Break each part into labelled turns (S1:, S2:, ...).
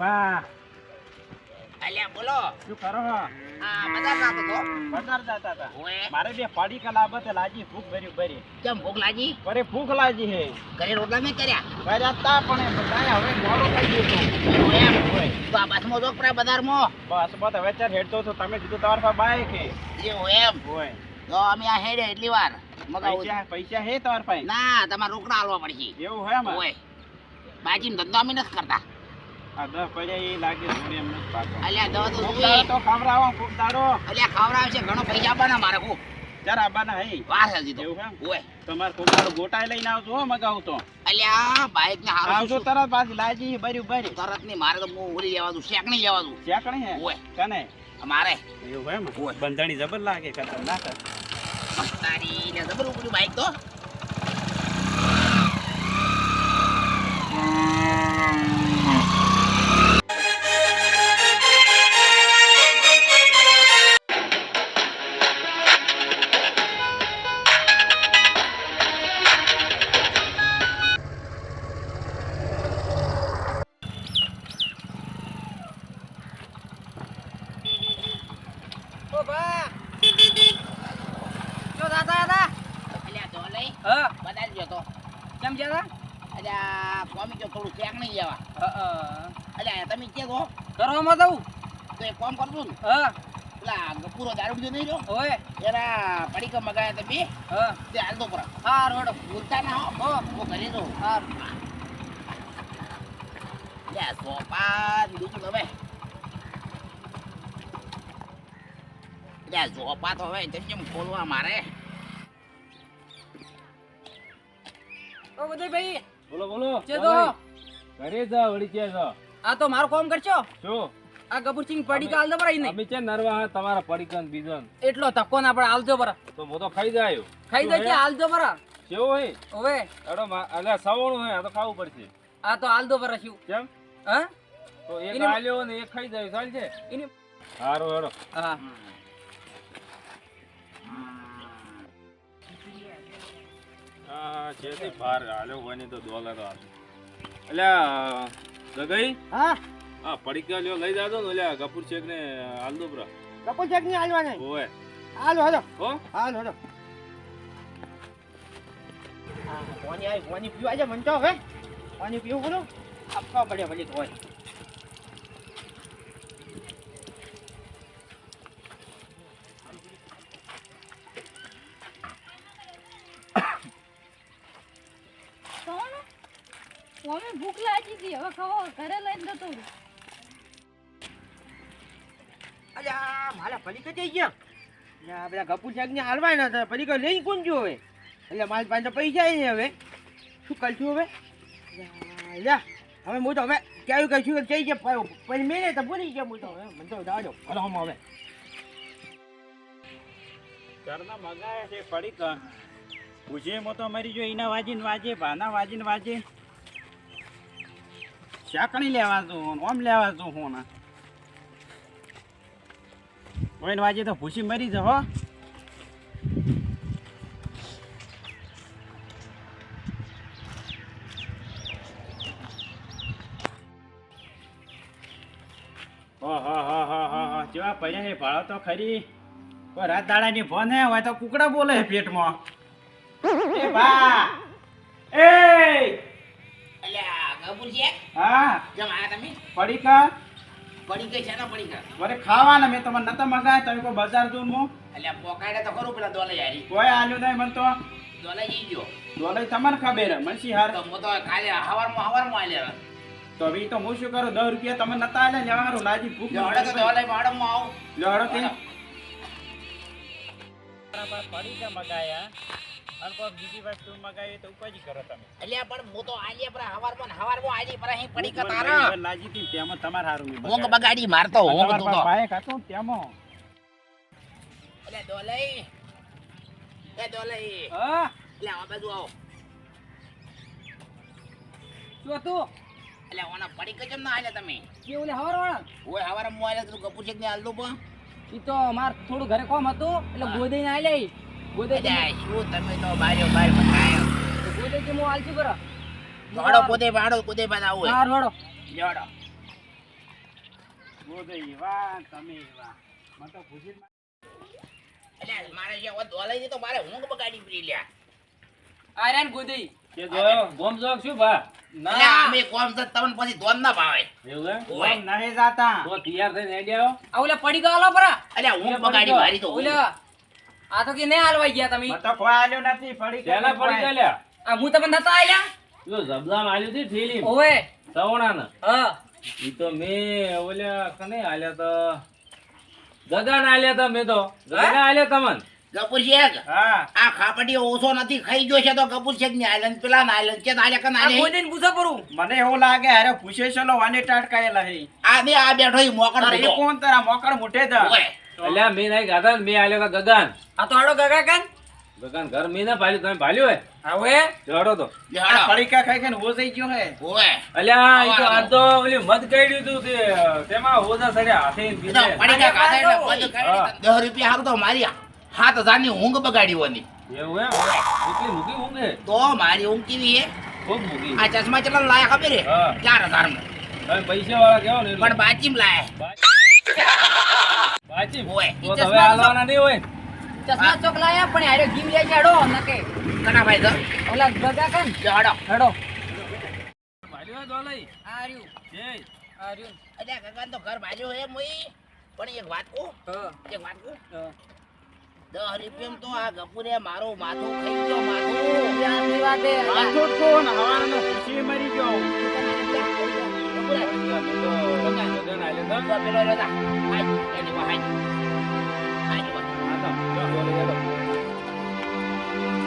S1: ભા
S2: અલ્યા બોલો.
S1: શું કરો હો?
S2: આ બજાર જાતો તો.
S1: બજાર જતા હતા. મારે બે પાડી કલા બતે લાજી ભૂખ ભરી ભરી.
S2: કેમ ભૂખ લાગી?
S1: પરે ભૂખ લાજી હે.
S2: ઘરે રોટલા નહીં કર્યા?
S1: કર્યા તા પણ હવે મોડો થઈ ગયો
S2: એમ.
S1: હોય
S2: તો જોક પરા
S1: બસ બસ હવે ચાર હેડતો તો તમે કીધું તમારા હે
S2: એવું એમ.
S1: હોય
S2: તો અમે આ હેડે એટલી વાર.
S1: પૈસા પૈસા હે તમારા પાસે?
S2: ના તમારે રોકડા હાલવા પડશે.
S1: એવું હોય એમાં?
S2: ઓય. બાજીમ ધંધો અમે નથી કરતા.
S1: આ પડ્યા એ લાગે જોડે એમ
S2: અલ્યા દવા તો
S1: ખૂબ
S2: જોઈએ.
S1: તો ખવડાવો ખૂબ દાડો.
S2: અલ્યા ખવડાવે ઘણો પૈસા આપવાના મારે ખૂબ
S1: ચાર આબાના હે.
S2: વાર હજી તો. ઓય.
S1: તમારે ખૂબ દાડો ગોટાઈ લઈને આવજો મગાવું તો.
S2: અલ્યા બાઈક ને હારું
S1: આવજો તરત પાછી લાજી ભર્યું ભરી
S2: તરતની મારે તો ઓલી લેવા દઉં શેક નહીં લેવા દઉં
S1: ચેકણી હે?
S2: ઓય.
S1: કને
S2: મારે.
S1: એવું એમ. બંધણી જબર લાગે ખતરનાક
S2: તારી ને જબર બાઈક તો.
S3: બા જો દાદા દાદા.
S2: અલ્યા તો લઈ.
S3: હા.
S2: બદાલ ગયો તો.
S3: કેમ છે
S2: અલ્યા કોમી ગયો થોડું શેક નહીં લેવા અલ્યા તમે કે તો
S3: કરવામાં દઉં
S2: તો એક કામ કરજો ને.
S3: હ.
S2: પેલા ગપુરો દારૂ પીધો નહીં રહ્યો?
S3: ઓય.
S2: એના પડીકા મગાયા તે બે
S3: હા.
S2: તે હાલ દો પરા
S3: હા રોડ
S2: ભૂલતા ના હો. હું. ઘરે જઉં
S3: હા
S2: લે સોપા દીધું તું હવે ઝોપા તો હવે તેમ ખોલવા મારે?
S3: ઓ બધે ભાઈ
S4: બોલો બોલો.
S3: છે તો.
S4: ઘરે જા વળી કે જા
S3: આ તો મારું કામ કરશો?
S4: શું
S3: આ ગબુરસિંહ પડી કાલ દો બરા નહીં.
S4: અમે છે નરવા હા તમારા પડીકન બીજન.
S3: એટલો તકો ના પડે આલજો બરા
S4: તો મો તો ખાઈ જાયો.
S3: ખાઈ જાય કે આલજો બરા
S4: કેવો હે?
S3: ઓવે.
S4: અડો અલ્યા સવણું હે આ તો ખાવું પડશે.
S3: આ તો આલદો બરા શું
S4: કેમ?
S3: હા?
S4: તો એક આલ્યો ને એક ખાઈ જાય ચાલ છે
S3: એની
S4: સારું હેડો.
S3: હા.
S4: હા છે તે ભાર આલ્યો હોય ને તો ડોલર આલ અલ્યા ગગઈ?
S3: હા?
S4: હા પડીકા લ્યો લઈ જાજો ને અલ્યા કપૂર શેખ ને હાલ દો બ્રા
S3: કપૂર ચેકની હાલવાના
S4: ઓય.
S3: હાલો હાલો.
S4: હો?
S3: હાલો હાલો. પાણી આવી પાણી પીવા આજે મન તો હવે. પાણી પીવું બોલો. આપવા પડે ભલે હોય.
S5: મમ્મી ભૂખ લાગી હતી હવે ખાવા ઘરે લઈને જતો.
S3: અલ્યા મારા પડીકા જઈ ગયા અલ્યા પેલા કપૂર સાહેબ ને હાલવાના હતા. પડીકા લઈને કોણ ગયો હવે? એટલે મારી પાસે તો પૈસા નહીં હવે. શું કરશું હવે? અલ્યા હવે હું તો હવે ક્યાંય કહીશું કે જઈ ગયા પછી મેં તો ભૂલી ગયા હું તો હવે. મને તો દાડો હલો હવે
S1: ઘરના મગાયા છે પડીકા પૂછે તો મરી જો એના વાજીને વાજે ભાના વાજીને વાજે. શાકણી લેવા તું ઓમ લેવા તું હું ના. કોઈને વાજે તો ભૂસી મરી જા હો. ઓહો હો હો હો હો જેવા પડ્યા છે ભાડો તો ખરી. રાત દાડાની ફોન હે હોય તો કુકડા બોલે છે પેટમાં. એ બા. એ!
S2: અલ્યા ગબુર છે?
S1: હા.
S2: કેમ આયા તમે?
S1: પડીકા
S2: પડી ગઈ છે ને પડી ગઈ
S1: વરે ખાવાના મેં તમને નતા મગાય તમે કોઈ બજાર મો
S2: અલ્યા પોકાડે તો ખરું પેલા દોલે યારી
S1: કોઈ આલ્યું નહીં મન તો.
S2: દોલે જઈ ગયો.
S1: ડોલે તમને ખબર મનસી હાર.
S2: તો તો કાલે હવારમાં હવારમાં આલ્યા
S1: તો ભી તો હું શું કરું દસ રૂપિયા તમે નતા આલ્યા લેવા હારું લાજી ભૂખ
S2: જોડે તો દોલે ભાડમાં આવું.
S1: લેવડો કે પડીકા મગાયા. અને કોઈ બીજી વસ્તુ મગાવી તો ઉપાજી કરો તમે.
S2: અલ્યા પણ હું તો આલિયા પર હવારમાં હવારમાં આલી પર અહીં પડી કતા તારા
S1: લાજી થી તેમ તમાર હારું
S2: ઊંઘ બગાડી. મારતો ઊંઘ તો તો.
S1: પાસે બાઈક તેમ.
S2: અલ્યા ડોલઈ એ ડોલઈ
S3: હા?
S2: અલ્યા આ બાજુ આવો.
S3: શું હતું?
S2: અલ્યા ઓના પડી કે જમ ના આલે તમે?
S3: કે ઓલે હવાર વાળા
S2: ઓય હવાર મો આલે તું કપૂર છે ને દો પણ
S3: ઈ તો માર થોડું ઘરે કોમ હતું એટલે ગોદી ના ને
S2: અલ્યા શું તમે તો બાર્યો બાર બતાયો
S3: ગોદઈ કે હું આલચું કરો?
S2: ભાડો પોતે ભાડો પોતે આવું
S3: હાર વાળો
S2: જોડો
S1: ગોદઈ એવા તમે એવા મને તો ખુશી
S2: અલ્યા મારે જે હવે દોલાઈ તો મારે ઊંઘ બગાડી પડી લ્યા.
S3: આર્યન ગોદી
S4: કે જો ગોમ જોક શું ભા?
S2: અલ્યા અમે કોમ છે તમને પછી દોન ના ભાવે.
S4: એવું એમ?
S2: ઓય
S1: જાતા
S4: તો તૈયાર થઈને હેડી આવો
S3: આ પડી ગયો આલો પરા.
S2: અલ્યા ઊંઘ બગાડી મારી તો.
S3: ઓલા આ તો કે ને હાલવાઈ ગયા તમે.
S1: તો કોઈ આલ્યો નથી પડી
S4: શેના પડી ગયા
S3: આ હું તમને નતા આયા
S4: જો જબલામ આલ્યું હતી ઠેલી
S3: ઓવે.
S4: સવણાને.
S3: હા.
S4: ઈ તો મે ઓલ્યા કને આલ્યા તો. ગગાને આલ્યા તો મે તો. ગગાને આલ્યા તમન?
S2: ગપુર શેખ
S1: હા.
S2: આ ખાપડી ઓછો નથી ખાઈ ગયો છે તો ગપુર શેખની આલન પેલા ના આલન કે આલ્યા કન આલે
S3: કોઈ દિન પૂછો પરું
S1: મને એવું લાગે અરે પૂછે ચલો વાને ટાટકાયેલા હે
S2: આ બે આ બેઠો ઈ મોકળ
S1: એ કોણ તારા મોકળ મુઠે તા?
S2: ઓય
S4: અલ્યા મેં નહીં ગાધા ને મેં આલ્યા ગગન ગગાન.
S3: આ તો હાડો ગગા કાન
S4: ગગન ઘર મેં ના ભાલ્યું તમે ભાલ્યું હે
S3: હવે
S4: જડો તો.
S1: પડીકા ખાઈ ખાઈને હો થઈ ગયો હે.
S2: ઓય
S4: અલ્યા ઈ તો આ તો ઓલી મધ કાઢ્યું તું તે તેમાં હોજા સડ્યા હાથે
S2: તો પડીકા ખાધા એટલે
S4: હા.
S2: કરી. દસ રૂપિયા હારું તો માર્યા. સાત હજારની ઊંઘ બગાડી ઓની.
S4: એવું એમ? એટલી મૂકી ઊંઘે
S2: તો મારી ઊંઘ કેવી હે?
S4: ખૂબ મૂકી
S2: આ ચશ્મા ચલા લાયા ખબર હે?
S4: હા.
S2: ચાર
S4: હજારમાં પૈસા વાળા કેવો ને
S2: પણ બાચીમ લાયા.
S4: બાજી
S2: ઓય
S4: તો તો હવે હાલવાના નહીં હોય
S3: ચશ્મા ચોક પણ હારે ગીમ લે હાડો નકે
S2: કના ભાઈ તો
S3: ઓલા ગગા કાન
S2: લે હાડો
S3: હાડો
S4: ભાલ્યું હોય તો લઈ.
S3: આ રહ્યું
S4: જય.
S3: આ રહ્યું
S2: અલ્યા તો ઘર બાજુ હે મોઈ પણ એક વાત કહું
S3: હ
S2: એક વાત કહું. દસ રૂપિયા તો આ ગપુરે મારો માથું ખાઈ ગયો માથું
S3: વાત એ
S1: માથું કોણ હવારનો ખુશી મરી ગયો
S2: ગપુરે,
S4: અમે તો ગગાન આલ્યા તા.
S2: તો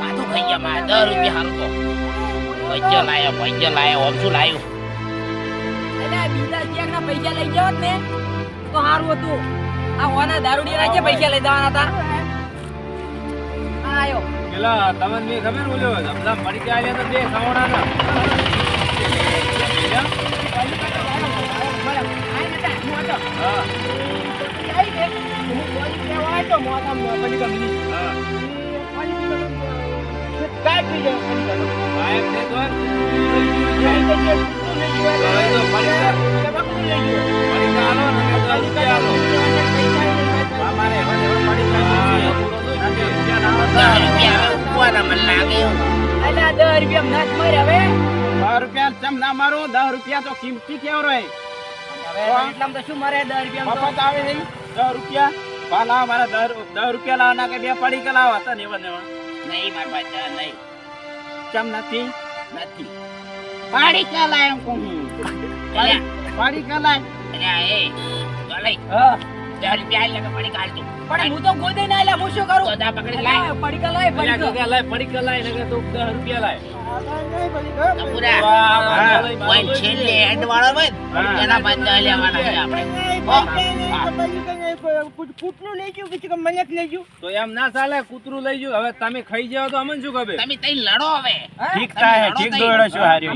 S2: માથું ખાઈ ગયા મારે દસ રૂપિયા હારું તો પૈસા લાયો પૈસા લાયો આમ શું લાયું
S3: એટલે બીજા ચેકના પૈસા લઈ જાવ ને તો સારું હતું આ ઓના દારૂડિયા ના પૈસા લઈ જવાના હતા આયો
S4: પેલા તમને મેં ખબર બોલ્યો જમલા મળી ગયા તા બે સવણાના. હા. હા. તો હવે તો પડીકા પડીકા આલો ને તો દસ રૂપિયા આલો.
S1: અમારે હવે હવે પડીકા
S4: હા,
S2: દસ રૂપિયા
S3: નાચ મારે
S1: દસ રૂપિયા તો કિંમતી કેવો રહે
S3: હવે શું મારે દસ રૂપિયા
S1: મફત આવે દસ રૂપિયા ભા લાવો મારા દર દર રૂપિયા લાવો ના કે બે પડીકા લાવો? હતા ને એવા ને
S2: નહીં મારા ભાઈ દસ નહીં.
S1: કેમ નથી?
S2: નથી.
S1: પડીકા લાય એમ કહું.
S2: અલ્યા.
S1: પડીકા લાય.
S2: અરે એ દોલાઈ
S3: હા.
S2: દર રૂપિયા કે પડી કાઢ તું
S3: પણ હું તો ગોદે ના લે હું શું કરું?
S2: જા પકડી લાય
S3: લાય. પડી
S4: કે લાય પડી કે. લાય, દસ રૂપિયા લાય.
S2: ને, આપણે
S4: તો એમ ના ચાલે કૂતરું લઈ ગયું. હવે તમે ખાઈ જાઓ તો અમને શું ખબર?
S2: તમે તઈ લડો હવે
S1: ઠીક થાય ઠીક દોડો છો હારી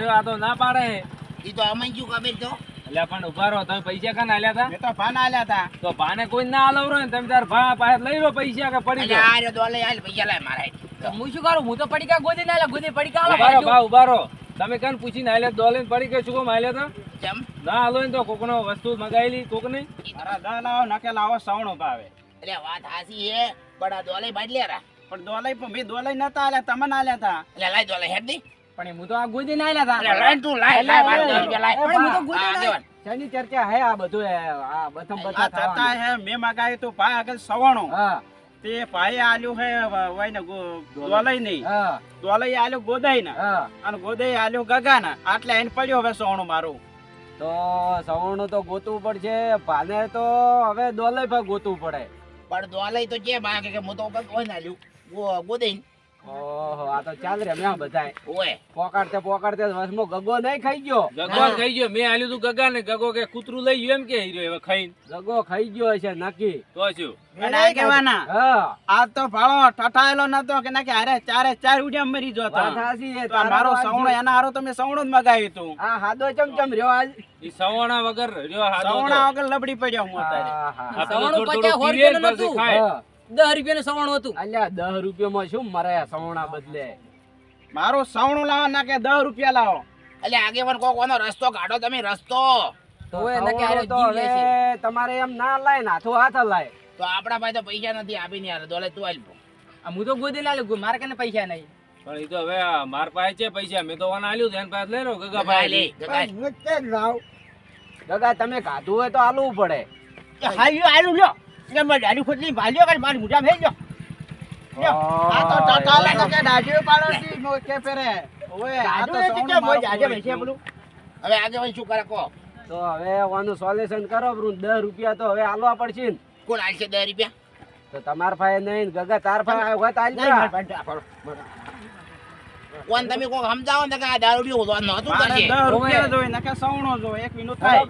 S4: તો આ તો ના પાડે.
S2: ઈ તો અમે શું ખબર તો?
S4: એટલે પણ ઊભા રહો. તમે પૈસા પૂછી આલ્યા તા?
S1: મેં તો ભાન આલ્યા હતા
S4: તો ભાને કોઈ ના આલવરો ને તમે તાર ભા પાસે લઈ લો પૈસા કે પડી
S2: અલ્યા આ દોલે હાલ પૈસા લાય મારા.
S3: તો હું શું કરું? હું તો પડીકા ગોદે ના આલ્યા ગોદે પડીકા
S4: ઊભા રહો
S3: આલો
S4: ઊભા રહો. તમે કાન પૂછીને આલ્યા? દોલે પડી ગયો શું કામ આલ્યા ના આલો ને તો કોકનો વસ્તુ મગાયેલી કોક નહીં
S1: મારા દા લાવો નકે લાવો સવણો ભાવે
S2: એટલે વાત હાસી હે બડા દોલે લે રા.
S1: પણ દોલાઈ પણ મેં દોલે નતા આલ્યા તમને આલ્યા હતા
S2: અલ્યા લાય દોલે હેડની.
S3: પણ હું તો આ ગોદી ના આલ્યા
S2: અલ્યા
S3: હતા
S2: લાય તું લાય લાય મારા દસ રૂપિયા લાય.
S3: પણ હું તો ગોદે ના. શેની ચર્ચા હે આ બધું આ બથમ બથા
S1: જતા હે મે મગાવ્યું તો ભાઈ આગળ સવાણો.
S3: હા.
S1: તે ભાઈ આલ્યું હે વાય ને દોલાઈ. નહીં દોલાઈ આલ્યું ગોદાઈ ના અને ગોદાઈ આલ્યું ગગા ના આટલે એને પડ્યો હવે સવણું મારું.
S3: તો સવર્ણ તો ગોતવું પડશે ભાને તો હવે દોલે પર ગોતવું પડે.
S2: પણ દોલે તો કે માગે કે હું તો કોઈ ના લ્યું ગો ગોદઈન.
S3: ઓહો આ તો ચાલ રમ્યા બધાય.
S2: ઓય.
S3: પોકાડતે પોકાડતે વસમો ગગો નહીં ખાઈ ગયો.
S4: ગગો ખાઈ ગયો. મેં આલ્યું તું ગગા ને ગગો કે કૂતરું લઈ ગયું એમ કે હીરો હવે ખાઈને.
S3: ગગો ખાઈ ગયો હશે નક્કી.
S4: તો શું?
S1: અને આ કહેવાના.
S3: હા.
S1: આ તો ભાળો ઠઠાયેલો નતો કે ના કે અરે ચારે ચાર ઉડ્યા મરી જો
S3: તો છે
S1: તો મારો સવણો એના હારો તો મેં સવણો જ મગાવ્યું તું.
S3: આ હાદો ચમચમ રહ્યો આજ.
S4: ઈ સવણા વગર રહ્યો હાદો
S1: સવણા વગર લબડી પડ્યો હું અત્યારે.
S3: સવણો આ
S4: હોર
S3: નતું. દસ રૂપિયાનું સવણું હતું. અલ્યા દસ રૂપિયામાં શું મરે સવણા બદલે?
S1: મારો સવણું લાવો ના કે દસ રૂપિયા લાવો.
S2: એટલે આગેવાન કોક કોનો રસ્તો કાઢો તમે રસ્તો.
S6: તમારે એમ ના લાય ને હાથો હાથ લાય
S2: તો આપણા પાસે તો પૈસા નથી આપી નહીં દોલે તું આલ
S3: આ હું તો ગોદી લાલ મારે કને પૈસા નહીં?
S4: પણ એ તો હવે માર પાસે છે પૈસા મેં તો વાના આલ્યું એન પાસે લઈ લો ગગા ભાઈ
S2: ગગા
S6: તમે કાધું હોય તો આલવું પડે.
S2: હાલ્યું હાલ્યો લ્યો. કે મેં દાડી ખોટલી ભાલ્યો કે મારી મુઠા ફેર લ્યો. લ્યો. આ તો તો કે દાડીઓ પાડો છી કે ફેરે. ઓય આ તો સૌનું મારું પૂરું થયું. હવે આગેવાન શું કરે કો
S6: તો હવે આનું સોલ્યુશન કરો બરું દસ રૂપિયા તો હવે આલવા પડશે
S2: કોણ આલશે દસ રૂપિયા?
S6: તો તમાર પાસે નહીં ગગા તાર પાસે હોય તો આલજો.
S2: કોણ તમે કોક સમજાવો ને કે આ દારૂડિયો બી હતું
S1: મારે
S2: કરશે
S1: દસ રૂપિયા જોઈએ નકે સવણો જોઈએ એક વિનો થાય.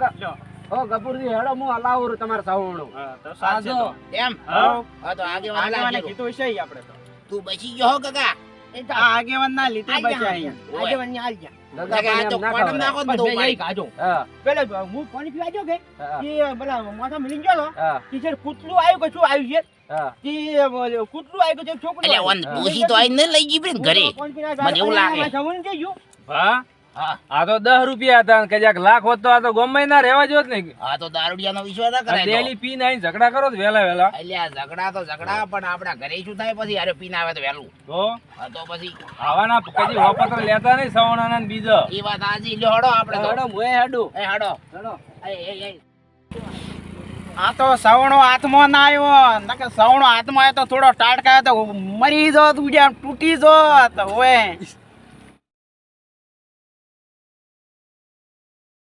S6: ઓ ગપુરજી હેડો હું હલાવું તમારે સવણું
S1: હા, તો સાચે
S2: એમ? હા. તો આગેવાન
S1: આગેવાને કીધું છે આપણે તો.
S2: તું બચી ગયો હો કાકા.
S1: આ આગેવાન ના લીધે બચ્યા અહીંયા.
S2: ઓય.
S6: ગગા
S2: કાકા, આ
S6: પણ
S2: તો
S6: એમ ના
S2: કોટમ
S6: ખવડાય.
S2: નાખો ને બધું પાણી.
S6: હા.
S2: પેલો હું પાણી પીવા ગયો કે?
S6: હા,
S2: એ પેલા માથા મિલી ગયો
S6: હા.
S2: કે છે કૂતરું આવ્યું કે શું આવ્યું છે?
S6: હા.
S2: કે કૂતરું આવ્યું કે છોકરું
S7: તો લઈ ગઈ ઘરે. મને એવું લાગે.
S4: આ તો દસ રૂપિયા હતા કે જ્યાંક લાખ હોત તો આ તો ગમે ના રહેવા જોત ને
S2: આ તો દારૂડિયાનો વિશ્વાસ ના કરાય.
S4: ડેલી પી નાઈ ઝઘડા કરો તો વેલા વેલા
S2: એટલે આ ઝઘડા તો ઝઘડા પણ આપણા ઘરે શું થાય પછી? અરે પીને આવે તો વેલું
S4: તો?
S2: તો પછી?
S4: આવાના કદી વાપત્ર લેતા નહીં સવણાના ને બીજા.
S2: એ વાત આજી લ્યો હડો આપણે હડો
S6: હેડો મુએ
S2: એ હડો.
S6: હડો.
S2: એ એ એ.
S1: આ તો સવણો હાથમાં ના આવ્યો. કે સવણો હાથમાં આવ્યો તો થોડો ટાટકા તો મરી જો તું જ્યાં તૂટી જો તો ઓય